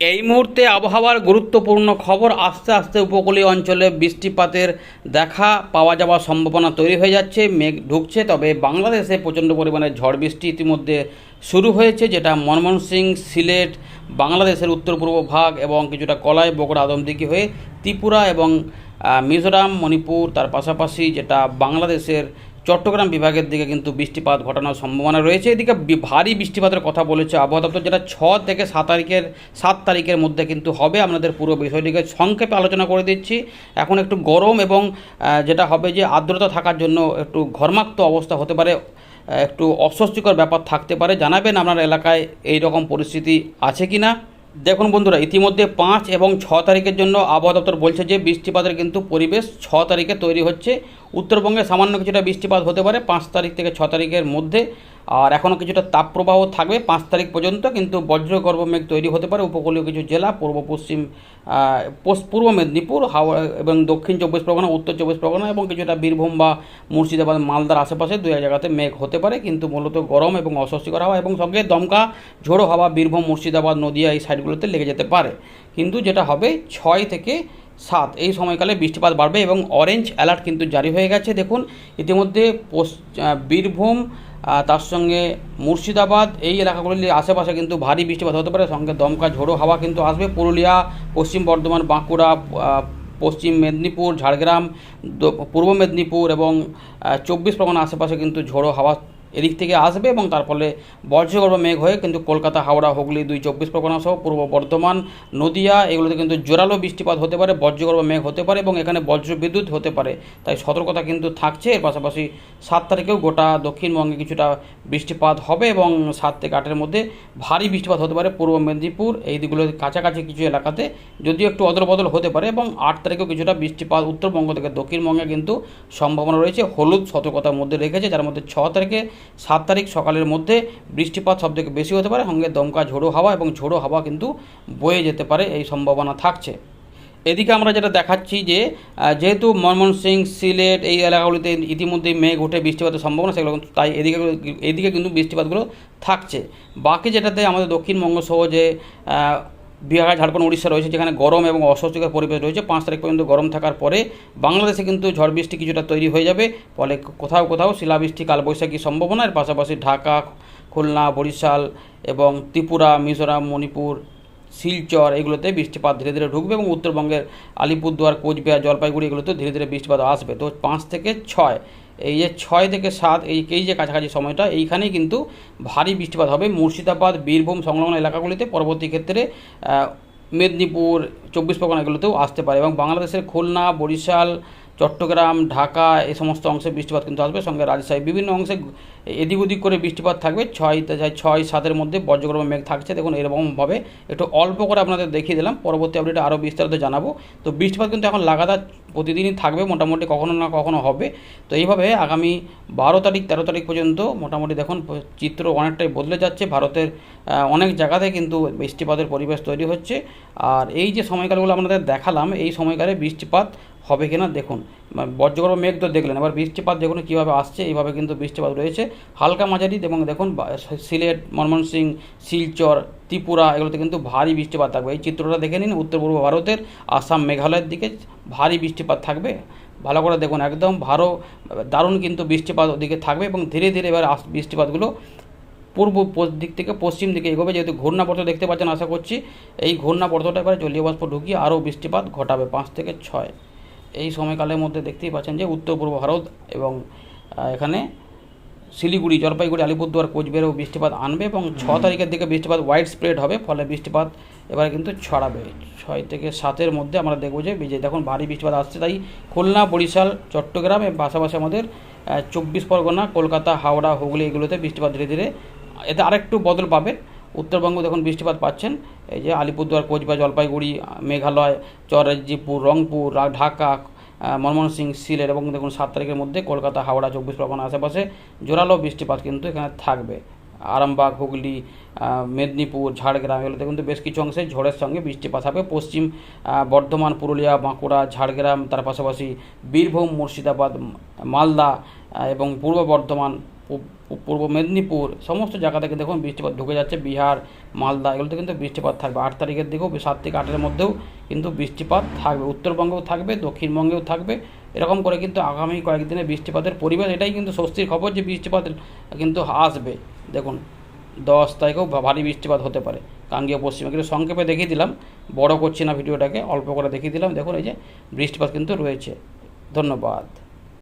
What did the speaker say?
এই মুহূর্তে আবহাওয়ার গুরুত্বপূর্ণ খবর আস্তে আস্তে উপকূলীয় অঞ্চলে বৃষ্টিপাতের দেখা পাওয়া যাওয়ার সম্ভাবনা তৈরি হয়ে যাচ্ছে, মেঘ ঢুকছে, তবে বাংলাদেশে প্রচণ্ড পরিমাণে ঝড় বৃষ্টি ইতিমধ্যে শুরু হয়েছে, যেটা ময়মনসিং সিলেট, বাংলাদেশের উত্তর পূর্ব ভাগ এবং কিছুটা কলাই, বগুড়া, আদমদিঘি হয়ে ত্রিপুরা এবং মিজোরাম, মণিপুর, তার পাশাপাশি যেটা বাংলাদেশের চট্টগ্রাম বিভাগের দিকে কিন্তু বৃষ্টিপাত ঘটানোর সম্ভাবনা রয়েছে। এদিকে ভারী বৃষ্টিপাতের কথা বলেছে আবহাওয়া দপ্তর, যেটা ছ থেকে সাত তারিখের সাত তারিখের মধ্যে কিন্তু হবে। আপনাদের পুরো বিষয়টিকে সংক্ষেপে আলোচনা করে দিচ্ছি। এখন একটু গরম এবং যেটা হবে যে আর্দ্রতা থাকার জন্য একটু ঘর্মাক্ত অবস্থা হতে পারে একটু অস্বস্তিকর ব্যাপার থাকতে পারে। জানাবেন আপনার এলাকায় এই রকম পরিস্থিতি আছে কি না? দেখুন বন্ধুরা, ইতিমধ্যে পাঁচ এবং ছ তারিখের জন্য আবহাওয়া দপ্তর বলছে যে বৃষ্টিপাতের কিন্তু পরিবেশ ছ তারিখে তৈরি হচ্ছে। উত্তরবঙ্গে সামান্য কিছুটা বৃষ্টিপাত হতে পারে পাঁচ তারিখ থেকে ছ তারিখের মধ্যে। আর এখনও কিছুটা তাপপ্রবাহ থাকবে পাঁচ তারিখ পর্যন্ত, কিন্তু বজ্রগর্ভ মেঘ তৈরি হতে পারে। উপকূলীয় কিছু জেলা, পূর্ব, পশ্চিম পূর্ব মেদিনীপুর, হাওড়া এবং দক্ষিণ চব্বিশ পরগনা, উত্তর চব্বিশ পরগনা এবং কিছুটা বীরভূম বা মুর্শিদাবাদ, মালদার আশেপাশে দু এক জায়গাতে মেঘ হতে পারে, কিন্তু মূলত গরম এবং অস্বস্তিকর হাওয়া এবং সঙ্গে দমকা, ঝোড়ো হাওয়া বীরভূম, মুর্শিদাবাদ, নদিয়া এই সাইডগুলোতে লেগে যেতে পারে। কিন্তু যেটা হবে ছয় থেকে সাত। এই সময়কালে বৃষ্টিপাত বাড়বে এবং অরেঞ্জ অ্যালার্ট কিন্তু জারি হয়ে গেছে। দেখুন, ইতিমধ্যে বীরভূম তার সঙ্গে মুর্শিদাবাদ, এই এলাকাগুলির আশেপাশে কিন্তু ভারী বৃষ্টিপাত হতে পারে। সঙ্গে দমকা ঝোড়ো হাওয়া কিন্তু আসবে। পুরুলিয়া, পশ্চিম বর্ধমান, বাঁকুড়া পশ্চিম মেদিনীপুর, ঝাড়গ্রাম পূর্ব মেদিনীপুর এবং চব্বিশ পরগনা আশেপাশে কিন্তু ঝোড়ো হাওয়া এদিক থেকে আসবে এবং তার ফলে বজ্রগর্ভ মেঘ হয়ে কিন্তু কলকাতা, হাওড়া, হুগলি দুই চব্বিশ পরগনা সহ পূর্ব বর্ধমান, নদিয়া এগুলোতে কিন্তু জোরালো বৃষ্টিপাত হতে পারে, বজ্রগর্ভ মেঘ হতে পারে এবং এখানে বজ্র বিদ্যুৎ হতে পারে। তাই সতর্কতা কিন্তু থাকছে। এর পাশাপাশি সাত তারিখেও গোটা দক্ষিণবঙ্গে কিছুটা বৃষ্টিপাত হবে এবং সাত থেকে আটের মধ্যে ভারী বৃষ্টিপাত হতে পারে পূর্ব মেদিনীপুর। এই দিকগুলোর কাছাকাছি কিছু এলাকাতে যদিও একটু অদল বদল হতে পারে এবং আট তারিখেও কিছুটা বৃষ্টিপাত উত্তরবঙ্গ থেকে দক্ষিণবঙ্গে কিন্তু সম্ভাবনা রয়েছে। হলুদ সতর্কতার মধ্যে রেখেছে, যার মধ্যে ছ তারিখে সাত তারিখ সকালের মধ্যে বৃষ্টিপাত সবথেকে বেশি হতে পারে, সঙ্গে দমকা ঝোড়ো হাওয়া এবং ঝোড়ো হাওয়া কিন্তু বয়ে যেতে পারে, এই সম্ভাবনা থাকছে। এদিকে আমরা যেটা দেখাচ্ছি যে যেহেতু ময়মনসিং সিলেট এই এলাকাগুলিতে ইতিমধ্যেই মেঘ উঠে বৃষ্টিপাতের সম্ভাবনা সেগুলো তাই এদিকে এদিকে কিন্তু বৃষ্টিপাতগুলো থাকছে। বাকি যেটাতে আমাদের দক্ষিণবঙ্গ সহ যে বিহার, ঝাড়খণ্ড, উড়িষ্যা রয়েছে, যেখানে গরম এবং অস্বস্তিকর পরিবেশ রয়েছে। পাঁচ তারিখ পর্যন্ত গরম থাকার পরে বাংলাদেশে কিন্তু ঝড় বৃষ্টি কিছুটা তৈরি হয়ে যাবে। ফলে কোথাও কোথাও শিলাবৃষ্টি কালবৈশাখী সম্ভাবনা। এর পাশাপাশি ঢাকা, খুলনা, বরিশাল এবং ত্রিপুরা, মিজোরাম, মণিপুর, শিলচর এগুলোতে বৃষ্টিপাত ধীরে ধীরে ঢুকবে এবং উত্তরবঙ্গের আলিপুরদুয়ার, কোচবিহার, জলপাইগুড়ি এগুলোতে ধীরে ধীরে বৃষ্টিপাত আসবে। তো পাঁচ থেকে ছয় এই যে ছয় থেকে সাত, এই এই যে কাছাকাছি সময়টা, এইখানেই কিন্তু ভারী বৃষ্টিপাত হবে। মুর্শিদাবাদ, বীরভূম সংলগ্ন এলাকাগুলিতে পরবর্তী ক্ষেত্রে মেদিনীপুর, চব্বিশ পরগনা এগুলোতেও আসতে পারে এবং বাংলাদেশের খুলনা, বরিশাল, চট্টগ্রাম, ঢাকা এই সমস্ত অংশে বৃষ্টিপাত কিন্তু আসবে। সঙ্গে রাজশাহী, বিভিন্ন অংশে এদিক ওদিক করে বৃষ্টিপাত থাকবে। ছয় ছয়, সাতের মধ্যে বজ্রগর্ভ মেঘ থাকছে। দেখুন, এরকমভাবে একটু অল্প করে আপনাদের দেখিয়ে দিলাম। পরবর্তী আপডেটে আরও বিস্তারিত জানাব। তো বৃষ্টিপাত কিন্তু এখন লাগাতার প্রতিদিনই থাকবে, মোটামুটি কখনো না কখনো হবে। তো এইভাবে আগামী বারো তারিখ, তেরো তারিখ পর্যন্ত মোটামুটি দেখুন, চিত্র অনেকটাই বদলে যাচ্ছে। ভারতের অনেক জায়গাতে কিন্তু বৃষ্টিপাতের পরিবেশ তৈরি হচ্ছে। আর এই যে সময়কালগুলো আপনাদের দেখালাম, এই সময়কালে বৃষ্টিপাত হবে কিনা দেখুন। বজ্রগর্ভ মেঘ তো দেখলেন। এবার বৃষ্টিপাত দেখুন কীভাবে আসছে, এইভাবে কিন্তু বৃষ্টিপাত রয়েছে। হালকা মাঝারি এবং দেখুন সিলেট ময়মনসিং শিলচর, ত্রিপুরা এগুলোতে কিন্তু ভারী বৃষ্টিপাত থাকবে। এই চিত্রটা দেখে নিন উত্তর পূর্ব ভারতের, আসাম মেঘালয়ের দিকে ভারী বৃষ্টিপাত থাকবে। ভালো করে দেখুন একদম ভালো দারুণ কিন্তু বৃষ্টিপাত ওদিকে থাকবে এবং ধীরে ধীরে এবার বৃষ্টিপাতগুলো পূর্ব দিক থেকে পশ্চিম দিকে এগোবে। যেহেতু ঘূর্ণাবর্ত দেখতে পাচ্ছেন আশা করছি, এই ঘূর্ণাবর্তটা এবারে জলীয় বাষ্প ঢুকিয়ে আরও বৃষ্টিপাত ঘটাবে পাঁচ থেকে ছয়। এই সময়কালের মধ্যে দেখতেই পাচ্ছেন যে উত্তর পূর্ব ভারত এবং এখানে শিলিগুড়ি জলপাইগুড়ি আলিপুরদুয়ার কোচবিহারেও বৃষ্টিপাত আনবে এবং ছ তারিখের দিকে বৃষ্টিপাত ওয়াইড স্প্রেড হবে ফলে বৃষ্টিপাত এবারে কিন্তু ছড়াবে। ছয় থেকে সাতের মধ্যে আমরা দেখব যে বিজয় দেখুন ভারী বৃষ্টিপাত আসছে তাই খুলনা বরিশাল চট্টগ্রাম এবং পাশাপাশি আমাদের চব্বিশ পরগনা কলকাতা হাওড়া হুগলি এগুলোতে বৃষ্টিপাত ধীরে ধীরে এতে আরেকটু বদল পাবে। উত্তরবঙ্গ দেখুন বৃষ্টিপাত পাচ্ছেন। এই যে আলিপুরদুয়ার কোচবিহার জলপাইগুড়ি মেঘালয় চরজিপুর রংপুর ঢাকা আহ, ময়মনসিংহ সিলেট এবং দেখুন সাত তারিখের মধ্যে কলকাতা হাওড়া চব্বিশ পরগনা আশেপাশে জোরালো বৃষ্টিপাত কিন্তু এখানে থাকবে। আরামবাগ হুগলি মেদিনীপুর ঝাড়গ্রাম এগুলোতে কিন্তু বেশ কিছু অংশে ঝড়ের সঙ্গে বৃষ্টিপাত হবে। পশ্চিম বর্ধমান পুরুলিয়া বাঁকুড়া ঝাড়গ্রাম তার পাশাপাশি বীরভূম মুর্শিদাবাদ মালদা এবং পূর্ব বর্ধমান পূর্ব মেদিনীপুর, সমস্ত জায়গা থেকে দেখুন বৃষ্টিপাত ঢুকে যাচ্ছে। বিহার, মালদা, এগুলোতে কিন্তু বৃষ্টিপাত থাকবে। আট তারিখের দিকেও সাত থেকে আটের মধ্যেও কিন্তু বৃষ্টিপাত থাকবে। উত্তরবঙ্গেও থাকবে, দক্ষিণবঙ্গেও থাকবে। এরকম করে কিন্তু আগামী কয়েকদিনে বৃষ্টিপাতের পরিবেশ, এটাই কিন্তু স্বস্তির খবর যে বৃষ্টিপাত কিন্তু আসবে। দেখুন, দশ তারিখেও ভারী বৃষ্টিপাত হতে পারে। গাঙ্গীয় পশ্চিমে কিন্তু সংক্ষেপে দেখিয়ে দিলাম। বড় করছি না ভিডিওটাকে, অল্প করে দেখিয়ে দিলাম। দেখুন, এই যে বৃষ্টিপাত কিন্তু রয়েছে। ধন্যবাদ।